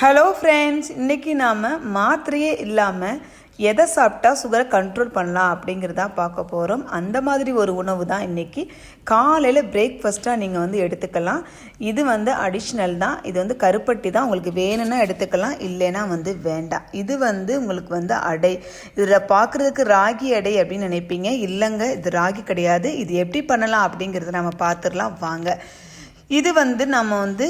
Hello friends இன்றைக்கி நாம் மாத்திரையே இல்லாமல் எதை சாப்பிட்டா சுகரை கண்ட்ரோல் பண்ணலாம் அப்படிங்கிறதா பார்க்க போகிறோம் அந்த மாதிரி ஒரு உணவு தான் இன்றைக்கி காலையில் பிரேக்ஃபஸ்ட்டாக நீங்கள் வந்து எடுத்துக்கலாம். இது வந்து அடிஷ்னல் தான். இது வந்து கருப்பட்டி தான். உங்களுக்கு வேணும்னா எடுத்துக்கலாம். இல்லைன்னா வந்து வேண்டாம். இது வந்து உங்களுக்கு வந்து அடை. இதில் பார்க்குறதுக்கு ராகி அடை அப்படின்னு நினைப்பீங்க. இல்லைங்க இது ராகி கிடையாது. இது எப்படி பண்ணலாம் அப்படிங்கிறத நம்ம பார்த்துடலாம். வாங்க. இது வந்து நம்ம வந்து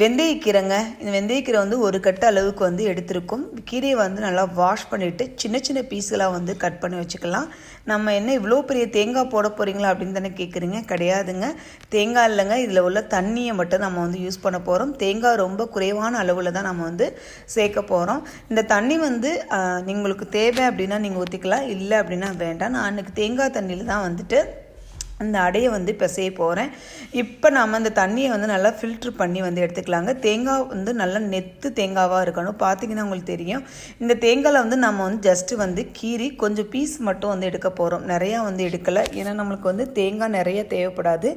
வெந்தயக்கீரைங்க. இந்த வெந்தயக்கீரை வந்து ஒரு கட்டு அளவுக்கு வந்து எடுத்திருக்கும். கீரையை வந்து நல்லா வாஷ் பண்ணிவிட்டு சின்ன சின்ன பீஸ்களாக வந்து கட் பண்ணி வச்சுக்கலாம். நம்ம என்ன இவ்வளோ பெரிய தேங்காய் போட போகிறீங்களா அப்படின்னு தானே கேட்குறீங்க கிடையாதுங்க. தேங்காய் இல்லைங்க. இதில் உள்ள தண்ணியை மட்டும் நம்ம வந்து யூஸ் பண்ண போகிறோம் தேங்காய் ரொம்ப குறைவான அளவில் தான் நம்ம வந்து சேர்க்க போகிறோம் இந்த தண்ணி வந்து ஆஹ், உங்களுக்கு தேவை அப்படின்னா நீங்கள் ஊற்றிக்கலாம் இல்லை அப்படின்னா வேண்டாம். நான் அன்றைக்கி தேங்காய் தண்ணியில் தான் வந்துட்டு அந்த அடையை வந்து பிசைய போகிறேன் இப்போ நம்ம அந்த தண்ணியை வந்து நல்லா ஃபில்ட்ரு பண்ணி வந்து எடுத்துக்கலாங்க. தேங்காய் வந்து நல்லா நெத்து தேங்காவாக இருக்கணும். பார்த்தீங்கன்னா உங்களுக்கு தெரியும். இந்த தேங்காயில் வந்து நம்ம வந்து ஜஸ்ட்டு வந்து கீறி கொஞ்சம் பீஸ் மட்டும் வந்து எடுக்க போகிறோம் நிறையா வந்து எடுக்கலை. ஏன்னா நம்மளுக்கு வந்து தேங்காய் நிறைய தேவைப்படாது.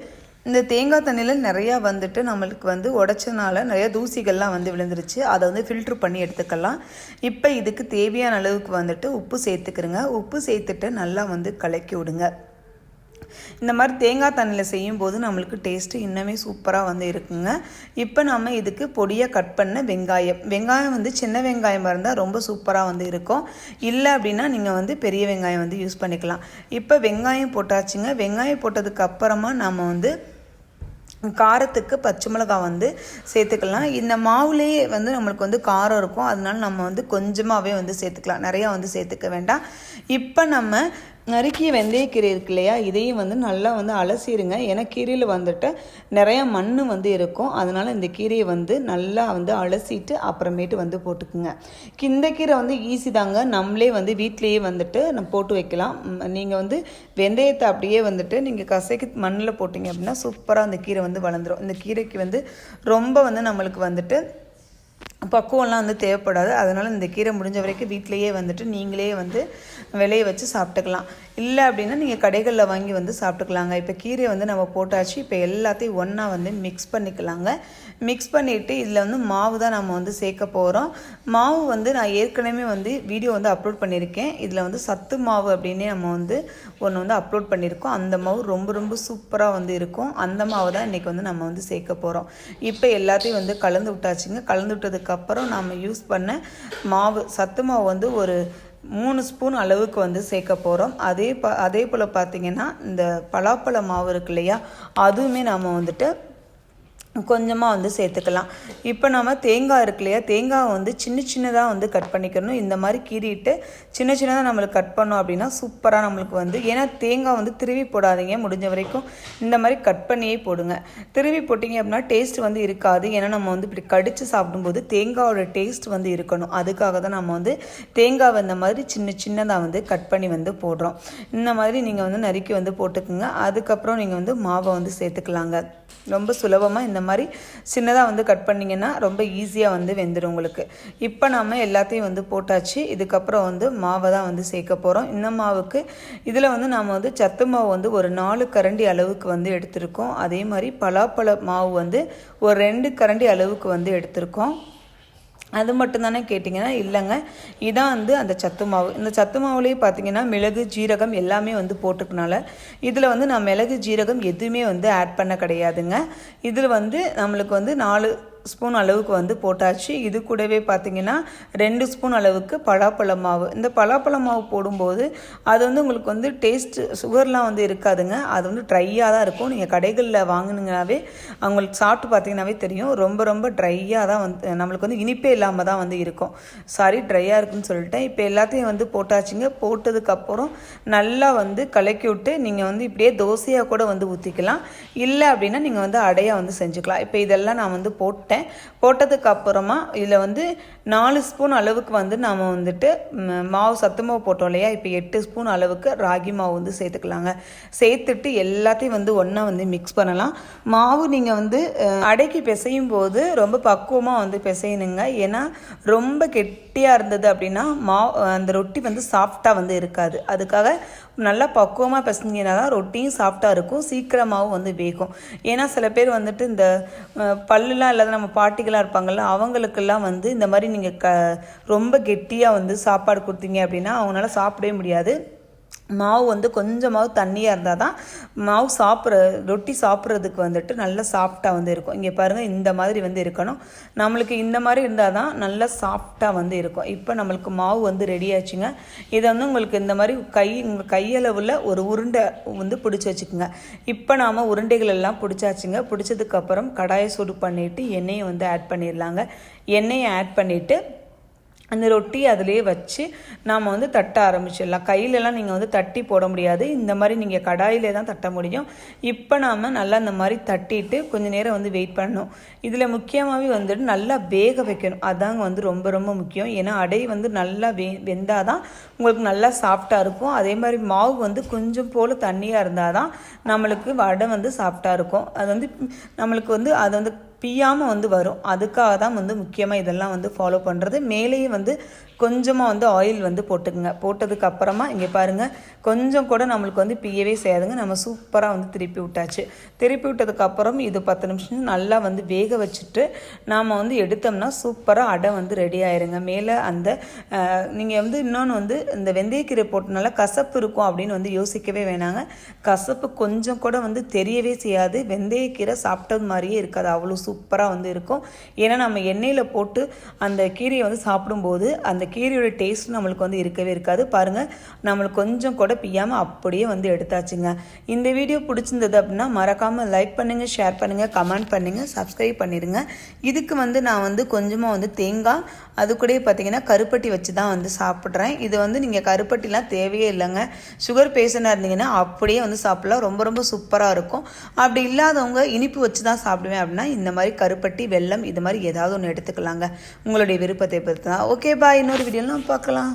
இந்த தேங்காய் தண்ணியில் நிறையா வந்துட்டு நம்மளுக்கு வந்து உடச்சனால நிறையா தூசிகள்லாம் வந்து விழுந்துருச்சு. அதை வந்து ஃபில்ட்ரு பண்ணி எடுத்துக்கலாம். இப்போ இதுக்கு தேவையான அளவுக்கு வந்துட்டு உப்பு சேர்த்துக்கிறங்க. உப்பு சேர்த்துட்டு நல்லா வந்து கலக்கி விடுங்க. இந்த மாதிரி தேங்காய் தண்ணியில் செய்யும்போது நம்மளுக்கு டேஸ்ட்டு இன்னுமே சூப்பராக வந்து இருக்குங்க. இப்போ நம்ம இதுக்கு பொடியாக கட் பண்ண வெங்காயம். வெங்காயம் வந்து சின்ன வெங்காயமாக இருந்தால் ரொம்ப சூப்பராக வந்து இருக்கும். இல்லை அப்படின்னா நீங்கள் வந்து பெரிய வெங்காயம் வந்து யூஸ் பண்ணிக்கலாம். இப்போ வெங்காயம் போட்டாச்சுங்க. வெங்காயம் போட்டதுக்கு அப்புறமா நம்ம வந்து காரத்துக்கு பச்சை மிளகாய் வந்து சேர்த்துக்கலாம். இந்த மாவுலேயே வந்து நம்மளுக்கு வந்து காரம் இருக்கும். அதனால நம்ம வந்து கொஞ்சமாகவே வந்து சேர்த்துக்கலாம். நிறையா வந்து சேர்த்துக்க வேண்டாம். இப்போ நம்ம நறுக்கிய வெந்தயக்கீரை இருக்கு இல்லையா? இதையும் வந்து நல்லா வந்து அலசிடுங்க ஏன்னா கீரையில் வந்துட்டு நிறைய மண் வந்து இருக்கும். அதனால் இந்த கீரையை வந்து நல்லா வந்து அலசிட்டு அப்புறமேட்டு வந்து போட்டுக்குங்க. இந்த கீரை வந்து ஈஸி தாங்க. நம்மளே வந்து வீட்லேயே வந்துட்டு நம்ம போட்டு வைக்கலாம். நீங்கள் வந்து வெந்தயத்தை அப்படியே வந்துட்டு நீங்கள் கசைக்கு மண்ணில் போட்டிங்க அப்படின்னா சூப்பராக அந்த கீரை வந்து வளர்ந்துரும். இந்த கீரைக்கு வந்து ரொம்ப வந்து நம்மளுக்கு வந்துட்டு பக்குவம்லாம் வந்து தேவைப்படாது. அதனால் இந்த கீரை முடிஞ்ச வரைக்கும் வீட்டிலையே வந்துட்டு நீங்களே வந்து விளைய வச்சு சாப்பிட்டுக்கலாம். இல்லை அப்படின்னா நீங்கள் கடைகளில் வாங்கி வந்து சாப்பிட்டுக்கலாங்க. இப்போ கீரை வந்து நம்ம போட்டாச்சு. இப்போ எல்லாத்தையும் ஒன்றா வந்து மிக்ஸ் பண்ணிக்கலாங்க. மிக்ஸ் பண்ணிவிட்டு இதில் வந்து மாவு தான் நம்ம வந்து சேர்க்க போகிறோம் மாவு வந்து நான் ஏற்கனவே வந்து வீடியோ வந்து அப்லோட் பண்ணியிருக்கேன். இதில் வந்து சத்து மாவு அப்படின்னே நம்ம வந்து ஒன்று வந்து அப்லோட் பண்ணியிருக்கோம். அந்த மாவு ரொம்ப ரொம்ப சூப்பராக வந்து இருக்கும். அந்த மாவு தான் இன்றைக்கி வந்து நம்ம வந்து சேர்க்க போகிறோம் இப்போ எல்லாத்தையும் வந்து கலந்து விட்டாச்சுங்க. கலந்து அதுக்கப்புறம் நம்ம யூஸ் பண்ண மாவு சத்து மாவு வந்து ஒரு மூணு ஸ்பூன் அளவுக்கு வந்து சேர்க்க போகிறோம் அதே ப அதே போல் பார்த்தீங்கன்னா இந்த பலாப்பழ மாவு இருக்கு இல்லையா அதுவுமே நம்ம வந்துட்டு கொஞ்சமாக வந்து சேர்த்துக்கலாம். இப்போ நம்ம தேங்காய் இருக்கு இல்லையா? தேங்காய் வந்து சின்ன சின்னதாக வந்து கட் பண்ணிக்கணும். இந்த மாதிரி கீறிட்டு சின்ன சின்னதாக நம்மளுக்கு கட் பண்ணோம் அப்படின்னா சூப்பராக நம்மளுக்கு வந்து ஏன்னா தேங்காய் வந்து திருவி போடாதீங்க முடிஞ்ச வரைக்கும். இந்த மாதிரி கட் பண்ணியே போடுங்க. திருவி போட்டிங்க அப்படின்னா டேஸ்ட் வந்து இருக்காது. ஏன்னா நம்ம வந்து இப்படி கடித்து சாப்பிடும்போது தேங்காயோட டேஸ்ட் வந்து இருக்கணும். அதுக்காக தான் நம்ம வந்து தேங்காய் இந்த மாதிரி சின்ன சின்னதாக வந்து கட் பண்ணி வந்து போடுறோம். இந்த மாதிரி நீங்கள் வந்து நறுக்கி வந்து போட்டுக்குங்க. அதுக்கப்புறம் நீங்கள் வந்து மாவை வந்து சேர்த்துக்கலாங்க. ரொம்ப சுலபமாக இந்த மாதிரி சின்னதாக வந்து கட் பண்ணிங்கன்னா ரொம்ப ஈஸியாக வந்து வெந்துடும் உங்களுக்கு. இப்போ நாம் எல்லாத்தையும் வந்து போட்டாச்சு. இதுக்கப்புறம் வந்து மாவை தான் வந்து சேர்க்க போகிறோம் இந்த மாவுக்கு இதில் வந்து நாம் வந்து சத்து மாவு வந்து ஒரு நாலு கரண்டி அளவுக்கு வந்து எடுத்திருக்கோம். அதே மாதிரி பலாப்பழ மாவு வந்து ஒரு ரெண்டு கரண்டி அளவுக்கு வந்து எடுத்திருக்கோம். அது மட்டும் தானே கேட்டிங்கன்னா இல்லைங்க. இதான் வந்து அந்த சத்து மாவு. இந்த சத்து மாவுலேயே பார்த்தீங்கன்னா மிளகு ஜீரகம் எல்லாமே வந்து போட்டுக்கனால இதில் வந்து நான் மிளகு ஜீரகம் எதுவுமே வந்து ஆட் பண்ண கிடையாதுங்க. இதில் வந்து நம்மளுக்கு வந்து நாலு ஸ்பூன் அளவுக்கு வந்து போட்டாச்சு. இது கூடவே பார்த்தீங்கன்னா ரெண்டு ஸ்பூன் அளவுக்கு பலாப்பழ மாவு. இந்த பலாப்பழ மாவு போடும்போது அது வந்து உங்களுக்கு வந்து டேஸ்ட் சுகர்லாம் வந்து இருக்காதுங்க. அது வந்து ட்ரையாக தான் இருக்கும். நீங்கள் கடைகளில் வாங்கினீங்கனாவே அவங்களுக்கு சாப்பிட்டு பார்த்தீங்கன்னாவே தெரியும். ரொம்ப ரொம்ப ட்ரையாக தான் வந்து நம்மளுக்கு வந்து இனிப்பே இல்லாமல் தான் வந்து இருக்கும். சாரி ட்ரையாக இருக்குன்னு சொல்லிட்டேன். இப்போ எல்லாத்தையும் வந்து போட்டாச்சுங்க. போட்டதுக்கப்புறம் நல்லா வந்து கலக்கி விட்டு நீங்கள் வந்து இப்படியே தோசையாக கூட வந்து ஊற்றிக்கலாம் இல்லை அப்படின்னா நீங்கள் வந்து அடையாக வந்து செஞ்சுக்கலாம். இப்போ இதெல்லாம் நான் வந்து போட்டேன். போட்டதுக்கு அப்புறமா இதில் வந்து நாலு ஸ்பூன் அளவுக்கு வந்து நாம் வந்துட்டு மாவு சத்து மாவு போட்டோம் இல்லையா? இப்போ எட்டு ஸ்பூன் அளவுக்கு ராகி மாவு வந்து சேர்த்துக்கலாங்க. சேர்த்துட்டு எல்லாத்தையும் வந்து ஒன்றா வந்து மிக்ஸ் பண்ணலாம். மாவு நீங்கள் வந்து அடைக்கி அடைக்கு பிசையும் போது ரொம்ப பக்குவமாக வந்து பிசையணுங்க. ஏன்னா ரொம்ப கெட்டியாக இருந்தது அப்படின்னா மாவு அந்த ரொட்டி வந்து சாஃப்டாக வந்து இருக்காது. அதுக்காக நல்லா பக்குவமாக பிசைஞ்சிங்கன்னா தான் ரொட்டியும் சாஃப்டாக இருக்கும். சீக்கிரமாகவும் வந்து வேகும். ஏன்னா சில பேர் வந்துட்டு இந்த பல்லுலாம் இல்லாத நம்ம நம்ம பாட்டிகளாக இருப்பாங்கள்ல அவங்களுக்கெல்லாம் வந்து இந்த மாதிரி நீங்கள் க ரொம்ப கெட்டியாக வந்து சாப்பாடு கொடுத்தீங்க அப்படின்னா அவங்களால சாப்பிடவே முடியாது. மாவு வந்து கொஞ்சமாவது தண்ணியாக இருந்தால் தான் மாவு சாப்பிட்ற ரொட்டி சாப்பிட்றதுக்கு வந்துட்டு நல்லா சாஃப்டாக வந்து இருக்கும். இங்கே பாருங்கள் இந்த மாதிரி வந்து இருக்கணும். நம்மளுக்கு இந்த மாதிரி இருந்தால் தான் நல்லா சாஃப்டாக வந்து இருக்கும். இப்போ நம்மளுக்கு மாவு வந்து ரெடி ஆச்சுங்க. இதை வந்து உங்களுக்கு இந்த மாதிரி கை உங்கள் கையளவில் ஒரு உருண்டை வந்து பிடிச்சி வச்சுக்கோங்க. இப்போ நாம் உருண்டைகள் எல்லாம் பிடிச்சாச்சுங்க. பிடிச்சதுக்கப்புறம் கடாயை சூடு பண்ணிவிட்டு எண்ணெயை வந்து ஆட் பண்ணிடலாங்க. எண்ணெயை ஆட் பண்ணிவிட்டு அந்த ரொட்டி அதிலே வச்சு நாம் வந்து தட்ட ஆரம்பிச்சிடலாம். கையிலலாம் நீங்கள் வந்து தட்டி போட முடியாது. இந்த மாதிரி நீங்கள் கடாயிலே தான் தட்ட முடியும். இப்போ நாம் நல்லா இந்த மாதிரி தட்டிட்டு கொஞ்சம் நேரம் வந்து வெயிட் பண்ணணும். இதில் முக்கியமாகவே வந்துட்டு நல்லா வேக வைக்கணும். அதாங்க வந்து ரொம்ப ரொம்ப முக்கியம். ஏன்னா அடை வந்து நல்லா வெ வெந்தால் தான் உங்களுக்கு நல்லா சாஃப்டாக இருக்கும். அதே மாதிரி மாவு வந்து கொஞ்சம் போல் தண்ணியாக இருந்தால் தான் நம்மளுக்கு வடை வந்து சாஃப்டாக இருக்கும். அது வந்து நம்மளுக்கு வந்து அது வந்து பியாமல் வந்து வரும். அதுக்காக தான் வந்து முக்கியமாக இதெல்லாம் வந்து ஃபாலோ பண்ணுறது மேலேயே வந்து கொஞ்சமாக வந்து ஆயில் வந்து போட்டுக்குங்க. போட்டதுக்கு அப்புறமா இங்கே பாருங்கள் கொஞ்சம் கூட நம்மளுக்கு வந்து பியவே செய்யாதுங்க. நம்ம சூப்பராக வந்து திருப்பி விட்டாச்சு. திருப்பி விட்டதுக்கப்புறம் இது பத்து நிமிஷம் நல்லா வந்து வேக வச்சுட்டு நாம் வந்து எடுத்தோம்னா சூப்பராக அடை வந்து ரெடி ஆயிருங்க. மேலே அந்த நீங்கள் வந்து இன்னொன்று வந்து இந்த வெந்தயக்கீரை போட்டனால கசப்பு இருக்கும் அப்படின்னு வந்து யோசிக்கவே வேணாங்க. கசப்பு கொஞ்சம் கூட வந்து தெரியவே செய்யாது. வெந்தயக்கீரை சாப்பிட்டது மாதிரியே இருக்காது. அவ்வளோ சூப்பர் சூப்பராக வந்து இருக்கும். ஏன்னா நம்ம எண்ணெயில் போட்டு அந்த கீரையை வந்து சாப்பிடும்போது அந்த கீரையோட டேஸ்ட் நம்மளுக்கு வந்து இருக்கவே இருக்காது. பாருங்கள் நம்மளுக்கு கொஞ்சம் கூட பிய்யாமல் அப்படியே வந்து எடுத்தாச்சுங்க. இந்த வீடியோ பிடிச்சிருந்தது அப்படின்னா மறக்காமல் லைக் பண்ணுங்கள் ஷேர் பண்ணுங்கள் கமெண்ட் பண்ணுங்கள் சப்ஸ்கிரைப் பண்ணிடுங்க இதுக்கு வந்து நான் வந்து கொஞ்சமாக வந்து தேங்காய் அது கூடயே பார்த்தீங்கன்னா கருப்பட்டி வச்சு தான் வந்து சாப்பிட்றேன். இது வந்து நீங்கள் கருப்பட்டிலாம் தேவையே இல்லைங்க. சுகர் பேஷண்டாக இருந்தீங்கன்னா அப்படியே வந்து சாப்பிட்லாம். ரொம்ப ரொம்ப சூப்பராக இருக்கும். அப்படி இல்லாதவங்க இனிப்பு வச்சு தான் சாப்பிடுவேன் அப்படின்னா இந்த மாதிரி கருப்பட்டி வெல்லம் இது மாதிரி ஏதாவது ஒன்று எடுத்துக்கலாங்க. உங்களுடைய விருப்பத்தை பொறுத்து தான் ஓகே பாய் இன்னொரு வீடியோலாம் பார்க்கலாம்.